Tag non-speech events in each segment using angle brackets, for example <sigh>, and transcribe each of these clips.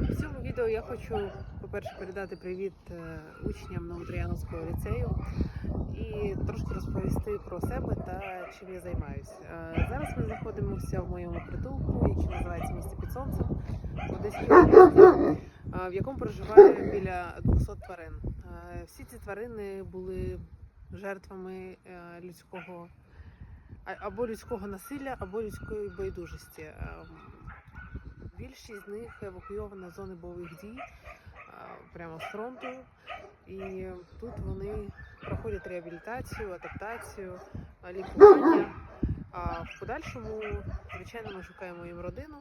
В цьому відео я хочу, по-перше, передати привіт е, учням Новотряновського ліцею і трошки розповісти про себе та чим я займаюся. Е, Зараз ми знаходимося в моєму притулку, який називається місто під сонцем в е, якому проживає біля 200 тварин. Е, Всі ці тварини були жертвами е, людського або людського насилля, або людської байдужості. Більшість з них евакуйована з зони бойових дій прямо з фронту, і тут вони проходять реабілітацію, адаптацію, лікування. А в подальшому, звичайно, ми шукаємо їм родину.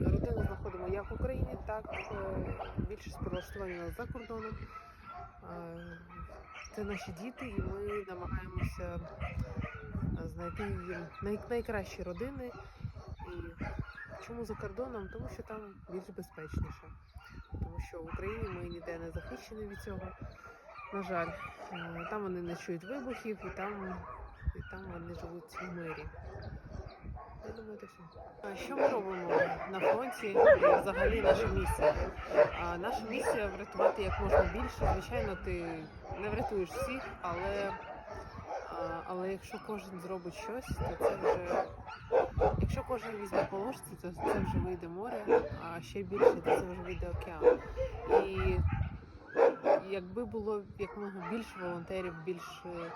Родину знаходимо як в Україні, так е, більшість прилаштування за кордоном. Це наші діти, і ми намагаємося е, знайти їм найкращі родини. І Чому за кордоном? Тому що там більш безпечніше. Тому що в Україні ми ніде не захищені від цього. На жаль, Е, там вони не чують вибухів і там, і там вони живуть в мирі. Я думаю, це все. Що ми робимо на фронті і взагалі наша місія? Наша місія врятувати як можна більше. Звичайно, ти не врятуєш всіх, але, але якщо кожен зробить щось, то це вже Якщо кожен візьме по ложці, то це вже вийде море, а ще більше то це вже вийде океан. І якби було якомога більше волонтерів, більше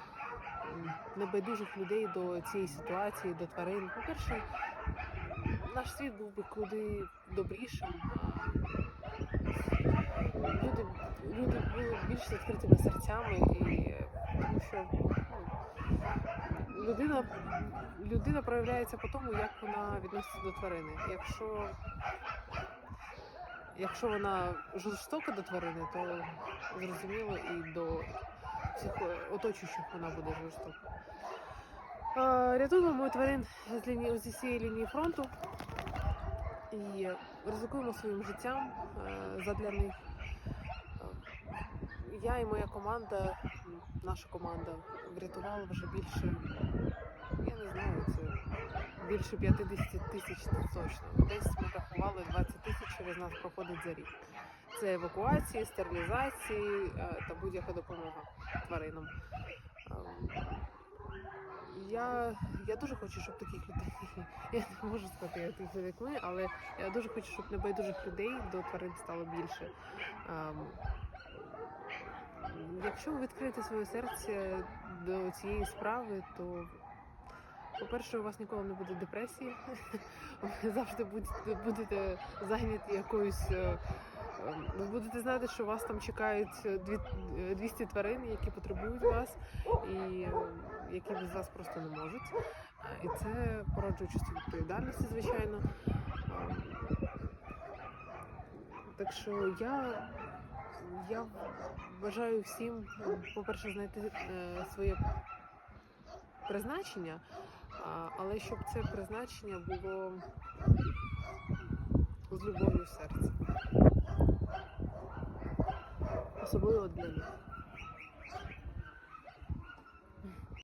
небайдужих людей до цієї ситуації, до тварин. По-перше, наш світ був би куди добрішим. Люди, люди були більш відкритими серцями, і тому що ну, людина людина проявляється по тому, як вона відноситься до тварини. Якщо, якщо вона жорстока до тварини, то зрозуміло і до всіх оточуючих вона буде жорстока. Рятуємо тварин з лінії зі всієї лінії фронту і ризикуємо своїм життям е, задля них. Я і моя команда, наша команда, врятувала вже більше я не знаю, це більше 50 тисяч точно. Десь ми рахували 20 тисяч через нас проходить за рік. Це евакуації, стерилізації е, та будь-яка допомога тваринам. Ем, Я, я дуже хочу, щоб таких людей, <laughs> я не можу сказати, як таких як ми, але я дуже хочу, щоб небайдужих людей до тварин стало більше. Ем, Якщо ви відкриєте своє серце до цієї справи, то по-перше, у вас ніколи не буде депресії. <laughs> Ви завжди будете, зайняті якоюсь. е, Ви будете знати, що вас там чекають е, дві- е, 200 тварин, які потребують вас, і е, які без вас просто не можуть. І це породжує чувство відповідальності, звичайно. Е, Так що я, я бажаю всім, по-перше, знайти е, своє призначення, але щоб це призначення було з любов'ю в серці. Особливо для них.